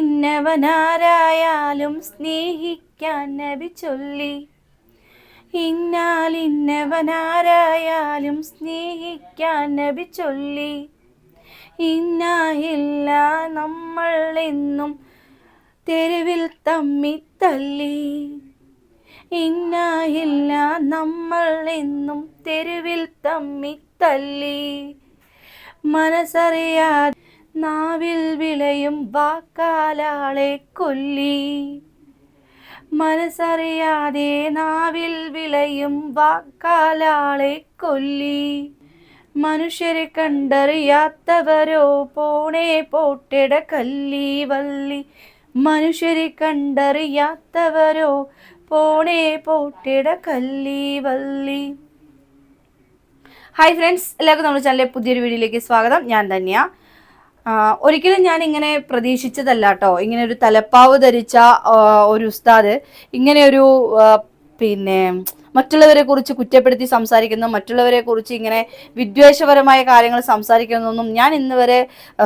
ഇന്നവനാരായാലും സ്നേഹിക്കാൻ നബി ചൊല്ലി. ഇന്നാൽ ഇന്നവനാരായാലും സ്നേഹിക്കാൻ നബി ചൊല്ലി. ഇന്നായില്ല നമ്മൾ എന്നും തെരുവിൽ തമ്മി തല്ലി ഇന്നായില്ല നമ്മൾ എന്നും തെരുവിൽ തമ്മി തല്ലി മനസ്സറിയാതെ നാവിൽ വിളയും വാക്കാലാളെ കൊല്ലി. മനസ്സറിയാതെ നാവിൽ വിളയും വാക്കാലാളെ കൊല്ലി. മനുഷ്യരെ കണ്ടറിയാത്തവരോ പോണേ പോട്ടിട കല്ലി വല്ലി മനുഷ്യരെ കണ്ടറിയാത്തവരോ പോണേ പോട്ടിട കല്ലി വല്ലി ഹായ് ഫ്രണ്ട്സ് എല്ലാവർക്കും നമ്മുടെ ചാനലിലെ പുതിയൊരു വീഡിയോയിലേക്ക് സ്വാഗതം. ഞാൻ തന്നെയാ ആ, ഒരിക്കലും ഞാൻ ഇങ്ങനെ പ്രതീക്ഷിച്ചതല്ല കേട്ടോ ഇങ്ങനെ ഒരു തലപ്പാവ് ധരിച്ച ഒരു ഉസ്താദ് ഇങ്ങനെ ഒരു പിന്നെ മറ്റുള്ളവരെ കുറിച്ച് കുറ്റപ്പെടുത്തി സംസാരിക്കുന്നു മറ്റുള്ളവരെ കുറിച്ച് ഇങ്ങനെ വിദ്വേഷപരമായ കാര്യങ്ങൾ സംസാരിക്കുന്നതൊന്നും ഞാൻ ഇന്ന് വരെ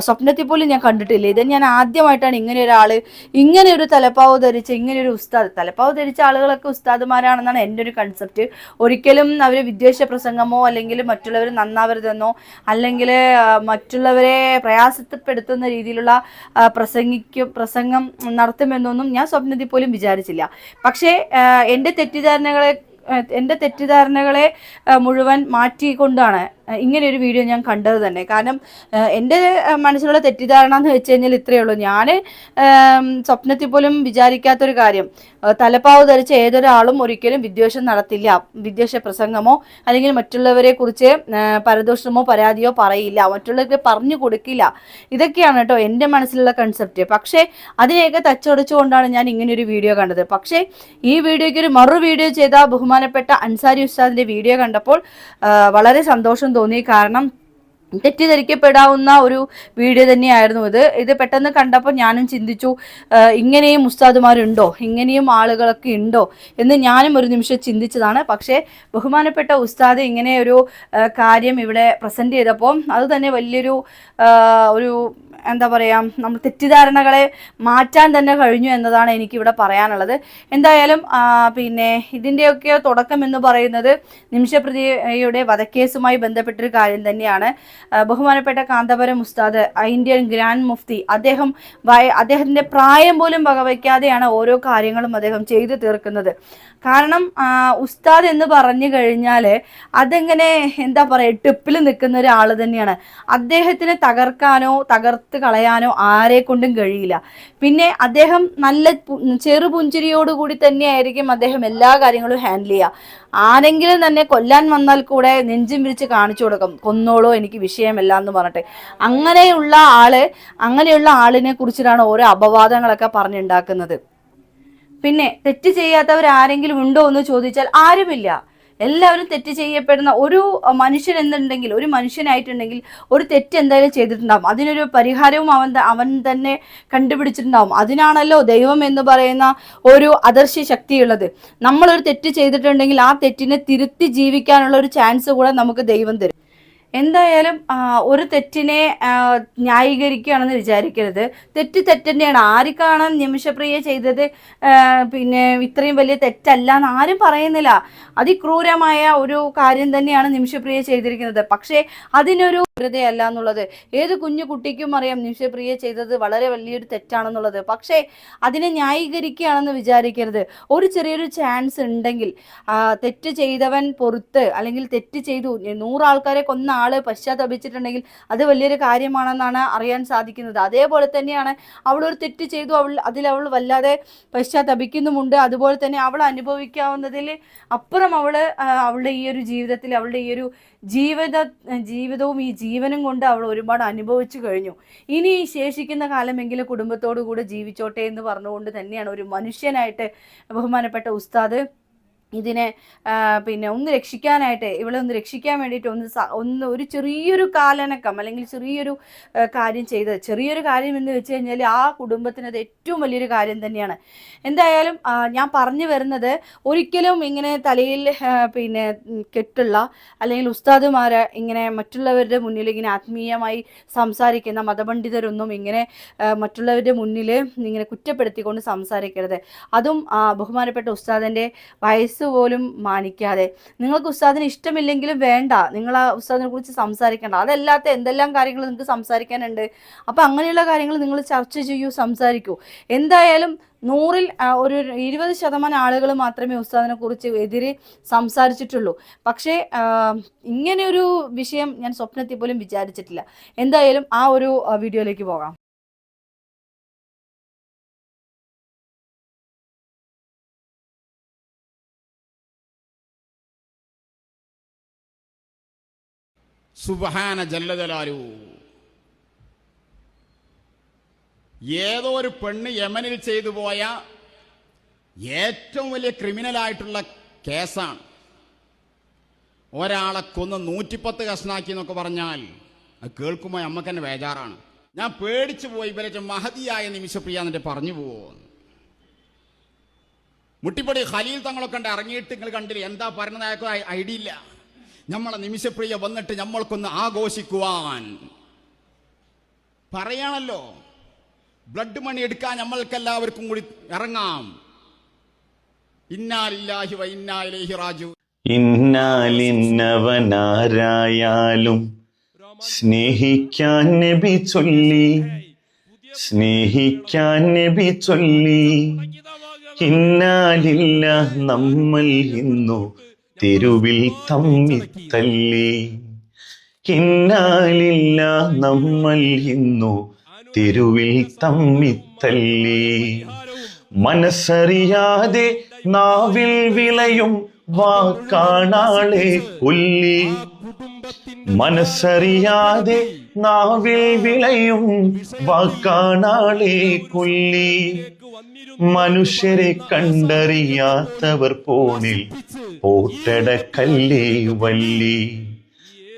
സ്വപ്നത്തിൽ പോലും ഞാൻ കണ്ടിട്ടില്ല. ഇത് ഞാൻ ആദ്യമായിട്ടാണ് ഇങ്ങനെ ഒരാൾ ഇങ്ങനെ ഒരു തലപ്പാവ് ധരിച്ച ഇങ്ങനെ ഒരു ഉസ്താദ്. തലപ്പാവ് ധരിച്ച ആളുകളൊക്കെ ഉസ്താദുമാരാണെന്നാണ് എന്റെ ഒരു കൺസെപ്റ്റ് ഒരിക്കലും അവർ വിദ്വേഷ പ്രസംഗമോ അല്ലെങ്കിൽ മറ്റുള്ളവർ നന്നാവരുതെന്നോ അല്ലെങ്കിൽ മറ്റുള്ളവരെ പ്രയാസപ്പെടുത്തുന്ന രീതിയിലുള്ള പ്രസംഗിക്കും പ്രസംഗം നടത്തുമെന്നൊന്നും ഞാൻ സ്വപ്നത്തിൽ പോലും വിചാരിച്ചില്ല. പക്ഷേ എന്റെ തെറ്റിദ്ധാരണകളെ എന്റെ തെറ്റിദ്ധാരണകളെ മുഴുവൻ മാറ്റിക്കൊണ്ടാണ് ഇങ്ങനെ ഒരു വീഡിയോ ഞാൻ കണ്ടത് തന്നെ. കാരണം എന്റെ മനസ്സിലുള്ള തെറ്റിദ്ധാരണ എന്ന് വെച്ച് കഴിഞ്ഞാൽ ഇത്രയേ ഉള്ളൂ. ഞാൻ സ്വപ്നത്തിൽ പോലും വിചാരിക്കാത്തൊരു കാര്യം തലപ്പാവ് ധരിച്ച ഏതൊരാളും ഒരിക്കലും വിദ്വേഷം നടത്തില്ല. വിദ്വേഷ പ്രസംഗമോ അല്ലെങ്കിൽ മറ്റുള്ളവരെ കുറിച്ച് പരദോഷമോ പരാതിയോ പറയില്ല. മറ്റുള്ളവർക്ക് പറഞ്ഞു കൊടുക്കില്ല. ഇതൊക്കെയാണ് കേട്ടോ എന്റെ മനസ്സിലുള്ള കൺസെപ്റ്റ് പക്ഷേ അതിനെയൊക്കെ തച്ചടിച്ചുകൊണ്ടാണ് ഞാൻ ഇങ്ങനെ ഒരു വീഡിയോ കണ്ടത്. പക്ഷേ ഈ വീഡിയോയ്ക്ക് ഒരു മറു വീഡിയോ ചെയ്ത ബഹുമാനപ്പെട്ട അൻസാരി ഉസ്താദിന്റെ വീഡിയോ കണ്ടപ്പോൾ വളരെ സന്തോഷം തോന്നി കാരണം തെറ്റിദ്ധരിക്കപ്പെടാവുന്ന ഒരു വീഡിയോ തന്നെയായിരുന്നു ഇത്. ഇത് പെട്ടെന്ന് കണ്ടപ്പോൾ ഞാനും ചിന്തിച്ചു ഇങ്ങനെയും ഉസ്താദുമാരുണ്ടോ? ഇങ്ങനെയും ആളുകളൊക്കെ ഉണ്ടോ? എന്ന് ഞാനും ഒരു നിമിഷം ചിന്തിച്ചതാണ്. പക്ഷേ ബഹുമാനപ്പെട്ട ഉസ്താദ് ഇങ്ങനെ ഒരു കാര്യം ഇവിടെ പ്രസന്റ് ചെയ്തപ്പോൾ അത് തന്നെ വലിയൊരു ഒരു എന്താ പറയുക നമ്മൾ തെറ്റിദ്ധാരണകളെ മാറ്റാൻ തന്നെ കഴിഞ്ഞു എന്നതാണ് എനിക്കിവിടെ പറയാനുള്ളത്. എന്തായാലും പിന്നെ ഇതിന്റെയൊക്കെ തുടക്കം എന്ന് പറയുന്നത് നിമിഷപ്രതിയുടെ വധക്കേസുമായി ബന്ധപ്പെട്ടൊരു കാര്യം തന്നെയാണ്. ബഹുമാനപ്പെട്ട കാന്തപുരം ഉസ്താദ് ഇന്ത്യൻ ഗ്രാൻഡ് മുഫ്തി അദ്ദേഹം വയ അദ്ദേഹത്തിന്റെ പ്രായം പോലും വകവയ്ക്കാതെയാണ് ഓരോ കാര്യങ്ങളും അദ്ദേഹം ചെയ്തു തീർക്കുന്നത്. കാരണം ഉസ്താദ് എന്ന് പറഞ്ഞു കഴിഞ്ഞാൽ അതെങ്ങനെ എന്താ പറയുക ടിപ്പിൽ നിൽക്കുന്ന ഒരാൾ തന്നെയാണ്. അദ്ദേഹത്തിന് തകർക്കാനോ തകർത്ത് കളയാനോ ആരെ കൊണ്ടും കഴിയില്ല. പിന്നെ അദ്ദേഹം നല്ല ചെറു പുഞ്ചിരിയോടുകൂടി തന്നെയായിരിക്കും അദ്ദേഹം എല്ലാ കാര്യങ്ങളും ഹാൻഡിൽ ചെയ്യുക. ആരെങ്കിലും തന്നെ കൊല്ലാൻ വന്നാൽ കൂടെ നെഞ്ചും വിരിച്ച് കാണിച്ചു കൊടുക്കും. കൊന്നോളോ എനിക്ക് വിഷയമല്ല എന്ന് പറഞ്ഞിട്ട്. അങ്ങനെയുള്ള ആൾ അങ്ങനെയുള്ള ആളിനെ കുറിച്ചിട്ടാണ് ഓരോ അപവാദങ്ങളൊക്കെ പറഞ്ഞുണ്ടാക്കുന്നത്. പിന്നെ തെറ്റ് ചെയ്യാത്തവർ ആരെങ്കിലും ഉണ്ടോ എന്ന് ചോദിച്ചാൽ ആരുമില്ല. എല്ലാവരും തെറ്റ് ചെയ്യപ്പെടുന്ന ഒരു മനുഷ്യൻ എന്നുണ്ടെങ്കിൽ ഒരു മനുഷ്യനായിട്ടുണ്ടെങ്കിൽ ഒരു തെറ്റ് എന്തായാലും ചെയ്തിട്ടുണ്ടാവും. അതിനൊരു പരിഹാരവും അവൻ അവൻ തന്നെ കണ്ടുപിടിച്ചിട്ടുണ്ടാവും. അതിനാണല്ലോ ദൈവം എന്ന് പറയുന്ന ഒരു അദർശ്യ ശക്തിയുള്ളത്. നമ്മളൊരു തെറ്റ് ചെയ്തിട്ടുണ്ടെങ്കിൽ ആ തെറ്റിനെ തിരുത്തി ജീവിക്കാനുള്ള ഒരു ചാൻസ് കൂടെ നമുക്ക് ദൈവം തരും. എന്തായാലും ഒരു തെറ്റിനെ ന്യായീകരിക്കുകയാണെന്ന് വിചാരിക്കരുത്. തെറ്റ് തെറ്റ് തന്നെയാണ് ആർക്കാണ് നിമിഷപ്രിയ ചെയ്തത്? പിന്നെ ഇത്രയും വലിയ തെറ്റല്ല എന്ന് ആരും പറയുന്നില്ല. അതിക്രൂരമായ ഒരു കാര്യം തന്നെയാണ് നിമിഷപ്രിയ ചെയ്തിരിക്കുന്നത്. പക്ഷേ അതിനൊരു ക്രൂരതയല്ല എന്നുള്ളത്. ഏത് കുഞ്ഞു കുട്ടിക്കും അറിയാം നിമിഷപ്രിയ ചെയ്തത് വളരെ വലിയൊരു തെറ്റാണെന്നുള്ളത്. പക്ഷേ അതിനെ ന്യായീകരിക്കുകയാണെന്ന് വിചാരിക്കരുത്. ഒരു ചെറിയൊരു ചാൻസ് ഉണ്ടെങ്കിൽ തെറ്റ് ചെയ്തവൻ പൊറുത്ത് അല്ലെങ്കിൽ തെറ്റ് ചെയ്തു നൂറാൾക്കാരെ കൊന്ന ആൾ പശ്ചാത്തപിച്ചിട്ടുണ്ടെങ്കിൽ അത് വലിയൊരു കാര്യമാണെന്നാണ് അറിയാൻ സാധിക്കുന്നത്. അതേപോലെ തന്നെയാണ് അവൾ ഒരു തെറ്റ് ചെയ്തു അവൾ അതിൽ അവൾ വല്ലാതെ പശ്ചാത്തപിക്കുന്നുമുണ്ട്. അതുപോലെ തന്നെ അവൾ അനുഭവിക്കാവുന്നതിൽ അപ്പുറം അവൾ അവളുടെ ഈ ഒരു ജീവിതത്തിൽ അവളുടെ ഈ ഒരു ജീവിത ജീവിതവും ഈ ജീവനും കൊണ്ട് അവൾ ഒരുപാട് അനുഭവിച്ചു കഴിഞ്ഞു. ഇനി ശേഷിക്കുന്ന കാലമെങ്കിലും കുടുംബത്തോടു കൂടെ ജീവിച്ചോട്ടെ എന്ന് പറഞ്ഞുകൊണ്ട് തന്നെയാണ് ഒരു മനുഷ്യനായിട്ട് ബഹുമാനപ്പെട്ട ഉസ്താദ് ഇതിനെ പിന്നെ ഒന്ന് രക്ഷിക്കാനായിട്ട് ഇവളെ ഒന്ന് രക്ഷിക്കാൻ വേണ്ടിയിട്ട് ഒന്ന് ഒന്ന് ഒരു ചെറിയൊരു കാലനക്കം അല്ലെങ്കിൽ ചെറിയൊരു കാര്യം ചെയ്തത് ചെറിയൊരു കാര്യം എന്ന് വെച്ച് കഴിഞ്ഞാൽ ആ കുടുംബത്തിന് അത് ഏറ്റവും വലിയൊരു കാര്യം തന്നെയാണ്. എന്തായാലും ഞാൻ പറഞ്ഞു വരുന്നത് ഒരിക്കലും ഇങ്ങനെ തലയിൽ പിന്നെ കെട്ടുള്ള അല്ലെങ്കിൽ ഉസ്താദുമാർ ഇങ്ങനെ മറ്റുള്ളവരുടെ മുന്നിൽ ഇങ്ങനെ ആത്മീയമായി സംസാരിക്കുന്ന മതപണ്ഡിതരൊന്നും ഇങ്ങനെ മറ്റുള്ളവരുടെ മുന്നിൽ ഇങ്ങനെ കുറ്റപ്പെടുത്തിക്കൊണ്ട് സംസാരിക്കരുത്. അതും ബഹുമാനപ്പെട്ട ഉസ്താദിന്റെ വയസ്സ് പോലും മാനിക്കാതെ. നിങ്ങൾക്ക് ഉസ്താദിന് ഇഷ്ടമില്ലെങ്കിലും വേണ്ട. നിങ്ങൾ ആ ഉസ്താദിനെ കുറിച്ച് സംസാരിക്കേണ്ട. അതല്ലാത്ത എന്തെല്ലാം കാര്യങ്ങൾ നിങ്ങൾക്ക് സംസാരിക്കാനുണ്ട്. അപ്പം അങ്ങനെയുള്ള കാര്യങ്ങൾ നിങ്ങൾ ചർച്ച ചെയ്യൂ സംസാരിക്കൂ. എന്തായാലും നൂറിൽ ഒരു ഇരുപത് ശതമാനം ആളുകൾ മാത്രമേ ഉസ്താദിനെ കുറിച്ച് എതിരെ സംസാരിച്ചിട്ടുള്ളൂ. പക്ഷേ ഇങ്ങനെയൊരു വിഷയം ഞാൻ സ്വപ്നത്തിൽ പോലും വിചാരിച്ചിട്ടില്ല. എന്തായാലും ആ ഒരു വീഡിയോയിലേക്ക് പോകാം. സുബഹാന ജല്ലജലാലു ഏതോ ഒരു പെണ്ണ് യമനിൽ ചെയ്തു പോയ ഏറ്റവും വലിയ ക്രിമിനലായിട്ടുള്ള കേസാണ്. ഒരാളെ കൊന്ന് നൂറ്റിപ്പത്ത് കഷ്ണാക്കി എന്നൊക്കെ പറഞ്ഞാൽ അത് കേൾക്കുമ്പോൾ അമ്മയ്ക്ക് തന്നെ ബേജാറാണ്. ഞാൻ പേടിച്ചു പോയി ഇവരെ മഹതിയായ നിമിഷപ്രിയ എന്നിട്ട് പറഞ്ഞു പോവോ മുട്ടിപ്പടി ഖലീൽ തങ്ങളൊക്കെ ഉണ്ട് ഇറങ്ങിയിട്ട് നിങ്ങൾ കണ്ടില്ല? എന്താ പറഞ്ഞതായ ഐഡിയ ഇല്ല നമ്മളെ നിമിഷപ്രിയ വന്നിട്ട് നമ്മൾക്കൊന്ന് ആഘോഷിക്കുവാൻ. പറയാണല്ലോ. ബ്ലഡ് മണി എടുക്കാൻ നമ്മൾക്കെല്ലാവർക്കും കൂടി ഇറങ്ങാം. ഇന്നാലില്ലാഹി വ ഇന്നാ ഇലൈഹി റാജു ഇന്നാലിന്നവനാരായാലും സ്നേഹിക്കാൻ നബി ചൊല്ലി. സ്നേഹിക്കാൻ നബി ചൊല്ലി. ഇന്നാലില്ല നമ്മൾ ഇന്നു തെരുവിൽ തമ്മിത്തല്ലി. ഇന്നാലില്ല നമ്മൾ ഇന്നു തെരുവിൽ തമ്മിത്തല്ലി. മനസ്സറിയാതെ നാവിൽ വിളയും വാക്കാണാളെ കൊല്ലി മനസ്സറിയാതെ നാവിൽ വിളയും വാക്കാണാളെ കൊല്ലി. മനുഷ്യരെ കണ്ടറിയാത്തവർ പോണിൽ പോട്ടടക്കല്ലേ വല്ലി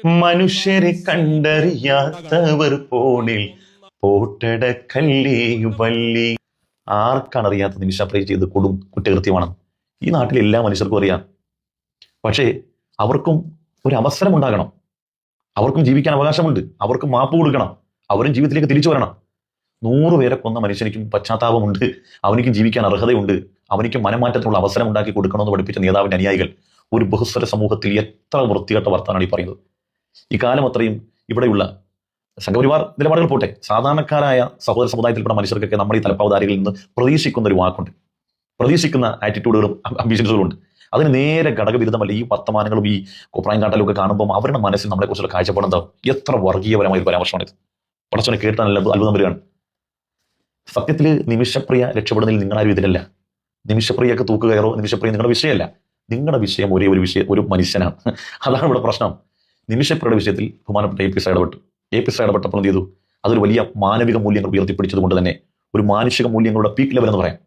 മനുഷ്യരെ കണ്ടറിയാത്തവർ പോണിൽ പോട്ടടക്കല്ലേ വല്ലി ആർക്കാണ് അറിയാത്ത നിമിഷ നിമിഷപ്രയ ചെയ്ത് കൊടും കുറ്റകൃത്യമാണ്? ഈ നാട്ടിലെ എല്ലാ മനുഷ്യർക്കും അറിയാം. പക്ഷേ അവർക്കും ഒരു അവസരം ഉണ്ടാകണം അവർക്കും ജീവിക്കാൻ അവകാശമുണ്ട്. അവർക്ക് മാപ്പ് കൊടുക്കണം. അവരും ജീവിതത്തിലേക്ക് തിരിച്ചു വരണം. നൂറ് പേരെ കൊന്ന മനുഷ്യനിക്കും പശ്ചാത്താപമുണ്ട്. അവനിക്കും ജീവിക്കാൻ അർഹതയുണ്ട്. അവനിക്കും മനമാറ്റത്തിനുള്ള അവസരം ഉണ്ടാക്കി കൊടുക്കണമെന്ന് പഠിപ്പിച്ച നേതാവിന്റെ അനുയായികൾ ഒരു ബഹുസ്വര സമൂഹത്തിൽ എത്ര വൃത്തികെട്ട വർത്താനാണ് ഈ പറയുന്നത്? ഈ കാലം അത്രയും ഇവിടെയുള്ള സംഘപരിവാർ നിലപാടുകൾ പോട്ടെ. സാധാരണക്കാരായ സഹോദര സമുദായത്തിൽപ്പെട്ട മനുഷ്യർക്കൊക്കെ നമ്മുടെ ഈ തലപ്പാവധാരികളിൽ നിന്ന് പ്രതീക്ഷിക്കുന്ന ഒരു വാക്കുണ്ട്. പ്രതീക്ഷിക്കുന്ന ആറ്റിറ്റ്യൂഡുകളും അംബിഷൻസുകളും ഉണ്ട് അതിന് നേരെ ഘടകവിരുദ്ധമല്ല ഈ വർത്തമാനങ്ങളും ഈ കോപ്രായം ഒക്കെ കാണുമ്പോൾ അവരുടെ മനസ്സിൽ നമ്മളെക്കുറിച്ചുള്ള കുറിച്ചുള്ള കാഴ്ചപ്പാട് എന്താവും എത്ര വർഗീയപരമായ ഒരു പരാമർശമാണിത്. പടച്ചവനെ കേട്ടാൽ അത്ഭുതം വരികയാണ്. സത്യത്തിൽ നിമിഷപ്രിയ രക്ഷപ്പെടുന്നതിൽ നിങ്ങളാരും ഇതിലല്ല. നിമിഷപ്രിയൊക്കെ തൂക്ക് കയറോ നിമിഷപ്രിയ നിങ്ങളുടെ വിഷയമല്ല. നിങ്ങളുടെ വിഷയം ഒരേ ഒരു വിഷയം ഒരു മനുഷ്യനാണ്. അതാണ് ഇവിടെ പ്രശ്നം. നിമിഷപ്രിയുടെ വിഷയത്തിൽ ബഹുമാനപ്പെട്ട എ പി സി ഇടപെട്ടു. എ പി സി ഇടപെട്ടപ്പോൾ എന്ത് ചെയ്തു? അതൊരു വലിയ മാനവിക മൂല്യങ്ങൾ ഉയർത്തിപ്പിടിച്ചത് കൊണ്ട് തന്നെ ഒരു മാനുഷിക മൂല്യങ്ങളുടെ പീക്ക് ലെവൽ എന്ന് പറയാം.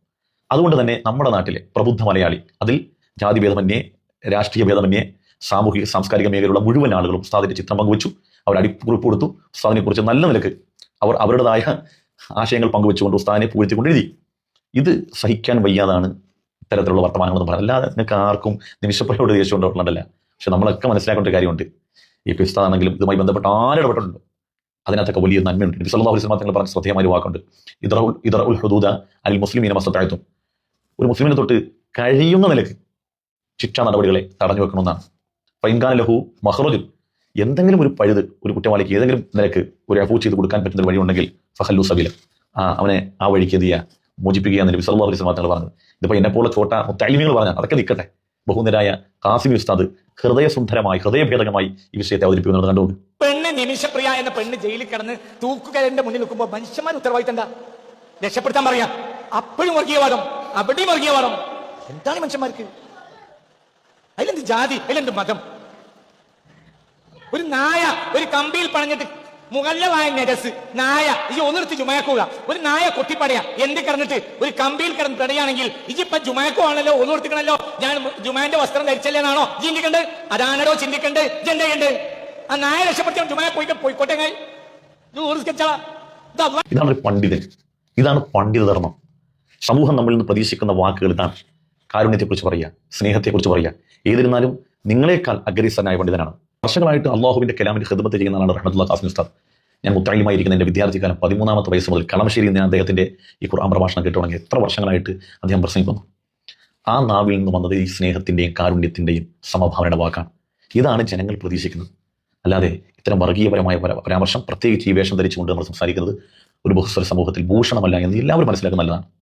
അതുകൊണ്ട് തന്നെ നമ്മുടെ നാട്ടിലെ പ്രബുദ്ധ മലയാളി അതിൽ ജാതി ഭേദമന്യേ രാഷ്ട്രീയ ഭേദമന്യേ സാമൂഹിക സാംസ്കാരിക മേഖലയിലുള്ള മുഴുവൻ ആളുകളും ഉസ്താദിന്റെ ചിത്രം പങ്കുവച്ചു. അവർ അടിക്കുറിപ്പ് കൊടുത്തു. ഉസ്താദിനെ കുറിച്ച് നല്ല നിലയ്ക്ക് അവർ അവരുടേതായ ആശയങ്ങൾ പങ്കുവെച്ചുകൊണ്ട് ഉസ്താദിനെ പൂഴ്ത്തിക്കൊണ്ട് എഴുതി ഇത് സഹിക്കാൻ വയ്യാതാണ് ഇത്തരത്തിലുള്ള വർത്തമാനങ്ങൾ എന്ന് പറയുന്നത് അല്ലാതെ നിങ്ങൾക്ക് ആർക്കും നിമിഷപ്പഴയോട് ദേഷ്യം പക്ഷെ നമ്മളൊക്കെ മനസ്സിലാക്കേണ്ട ഒരു കാര്യമുണ്ട്. ഈ പിസ്താണെങ്കിലും ഇതുമായി ബന്ധപ്പെട്ട് ആരിടപെട്ടിട്ടുണ്ട് അതിനകത്തൊക്കെ വലിയ നന്മയുണ്ട്. നബി വസല്ലം തങ്ങൾ പറഞ്ഞ ശ്രദ്ധേയമായ ഒരു വാക്കുണ്ട്. ഇദ്റഉൽ ഇദ്റഉൽ ഹുദൂദ അൽ മുസ്ലിമീന മസ്തഅതും ഒരു മുസ്ലിമിനെ തൊട്ട് കഴിയുന്ന നിലയ്ക്ക് ശിക്ഷാ നടപടികളെ തടഞ്ഞു വെക്കണമെന്നാണ്. ഫൈൻഖാൻ ലഹു മഹ്റജുൻ എന്തെങ്കിലും ഒരു പഴുത് ഒരു കുറ്റവാളിക്ക് ഏതെങ്കിലും നിലയ്ക്ക് ഒരു അഫൂ ചെയ്ത് കൊടുക്കാൻ പറ്റുന്ന ഒരു വഴിയുണ്ടെങ്കിൽ ഫഹല്ലു സബില ആ അവനെ ആ വഴിക്ക് എന്ത് ചെയ്യുക മോചിപ്പിക്കുക എന്നൊരു വസല്ലം തങ്ങൾ പറഞ്ഞത്. ഇതിപ്പോൾ എന്നെ പോലെ ചോട്ട മുത്തലിമികൾ പറഞ്ഞാൽ അതൊക്കെ നിൽക്കട്ടെ ബഹുനിരായ കാസിമി ഉസ്താദ് ഹൃദയസുന്ദരമായി ഹൃദയഭേദകമായി ഈ വിഷയത്തെ അവതരിപ്പിക്കുന്നത് കണ്ടു? പെണ്ണ് നിമിഷപ്രിയ എന്ന പെണ്ണ് ജയിലിൽ കിടന്ന് തൂക്കുകരന്റെ മുന്നിൽ നിൽക്കുമ്പോൾ മനുഷ്യന്മാർ ഉത്തരവാദിത്തം എന്താ? രക്ഷപ്പെടുത്താൻ പറയാം. അപ്പോഴും വർഗീയവാദം അവിടെയും വർഗീയവാദം. എന്താണ് മനുഷ്യന്മാർക്ക്? അതിലെന്ത് ജാതി? അതിലെന്ത് മതം? ഒരു നായ ഒരു കമ്പിയിൽ പണഞ്ഞിട്ട് മുകല്ലമായ നെരസ് നായ ഈ ഒന്നെടുത്ത് ചുമയക്കുക. ഒരു നായ കൊട്ടിപ്പടയാ എന്ത് കിടന്നിട്ട്? ഒരു കമ്പിയിൽ കിടന്ന് പെടയാണെങ്കിൽ ഇജിപ്പ ജുമയക്കുവാണല്ലോ ഒന്നു ഒന്നെടുത്തിക്കണല്ലോ ഞാൻ ജുമാന്റെ വസ്ത്രം ധരിച്ചല്ലേന്നാണോ ചിന്തിക്കണ്ട്? അതാണോ ചിന്തിക്കണ്ട്? ജന്തയുണ്ട് ആ നായ രക്ഷപ്പെടുത്തി ജുമായ പോയി പോയിക്കോട്ടെ ഇതാണ് പണ്ഡിതൻ. ഇതാണ് പണ്ഡിത ധർമ്മം. സമൂഹം നമ്മളിൽ നിന്ന് പ്രതീക്ഷിക്കുന്ന വാക്കുകൾ ഇതാണ്. കാരുണ്യത്തെക്കുറിച്ച് പറയുക സ്നേഹത്തെക്കുറിച്ച് പറയുക ഏതിരുന്നാലും നിങ്ങളെക്കാൾ അഗ്രസനായ പണ്ഡിതനാണ്. വർഷങ്ങളായിട്ട് അള്ളാഹുവിന്റെ കലാമിന്റെ ഹിദ്മത്ത് ചെയ്യുന്നതാണ് റഹ്മത്തുള്ള ഖാസിം ഉസ്താദ്. ഞാൻ മുത്തായിമായിരിക്കുന്ന എന്റെ വിദ്യാർത്ഥിക്കാലം പതിമൂന്നാമത്തെ വയസ്സ് മുതൽ കളമശ്ശേരിയിൽ ഞാൻ അദ്ദേഹത്തിന്റെ ഈ ഖുർആൻ പ്രഭാഷണം കേട്ടു തുടങ്ങി. എത്ര വർഷങ്ങളായിട്ട് അദ്ദേഹം പ്രസംഗിക്കുന്നു. ആ നാവിൽ നിന്ന് വന്നത് ഈ സ്നേഹത്തിന്റെയും കാരുണ്യത്തിന്റെയും സമഭാവനയുടെ വാക്കാണ്. ഇതാണ് ജനങ്ങൾ പ്രതീക്ഷിക്കുന്നത്. അല്ലാതെ ഇത്തരം വർഗീയപരമായ പര- പരാമർശം പ്രത്യേകിച്ച് ഈ വേഷം ധരിച്ചുകൊണ്ട് നമ്മൾ സംസാരിക്കുന്നത് ഒരു ബഹുസ്വര സമൂഹത്തിൽ ഭൂഷണമല്ല എന്ന് എല്ലാവരും മനസ്സിലാക്കുന്ന നല്ലതാണ്.